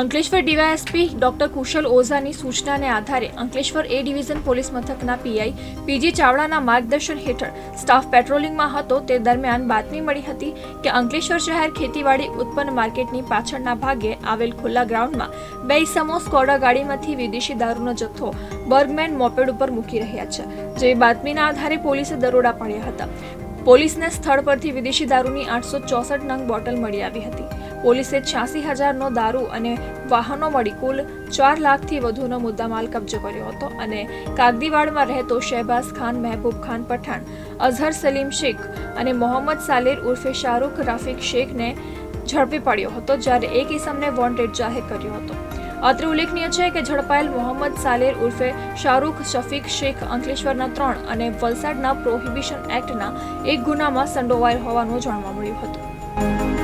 Ankleshwar DYSP doctor Kushal ઓઝાની સૂચનાને આધારે અંકલેશ્વર એ ડિવિઝન પોલીસ મથકના પીઆઈ પીજી ચાવડાના માર્ગદર્શન હેઠળ સ્ટાફ પેટ્રોલિંગમાં હતો. તે દરમિયાન બાતમી મળી હતી કે અંકલેશ્વર શહેર ખેતીવાડી ઉત્પન્ન માર્કેટની પાછળના ભાગે આવેલ ખુલ્લા ગ્રાઉન્ડમાં બે ઇસમો સ્કોડા ગાડીમાંથી વિદેશી દારૂનો જથ્થો બર્ગમેન મોપેડ ઉપર મૂકી રહ્યા છે. જે બાતમીના આધારે પોલીસે દરોડા પાડ્યા હતા. પોલીસને સ્થળ પરથી વિદેશી દારૂની આઠસો ચોસઠ નંગ બોટલ મળી આવી હતી. પોલીસે છ્યાસી હજારનો દારૂ અને વાહનો મળી કુલ ચાર લાખથી વધુનો મુદ્દામાલ કબજો કર્યો હતો અને કાગદીવાડમાં રહેતો શહેબાઝ ખાન, મહેબૂબ ખાન પઠાણ, અઝહર સલીમ શેખ અને મોહમ્મદ સાલેર ઉર્ફે શાહરૂખ રાફિક શેખને ઝડપી પડ્યો હતો, જ્યારે એક ઇસમને વોન્ટેડ જાહેર કર્યો હતો. અત્રે ઉલ્લેખનીય છે કે ઝડપાયેલ મોહમ્મદ સાલેર ઉર્ફે શાહરૂખ શફીક શેખ અંકલેશ્વરના ત્રણ અને વલસાડના પ્રોહિબિશન એક્ટના એક ગુનામાં સંડોવાયેલ હોવાનું જાણવા મળ્યું હતું.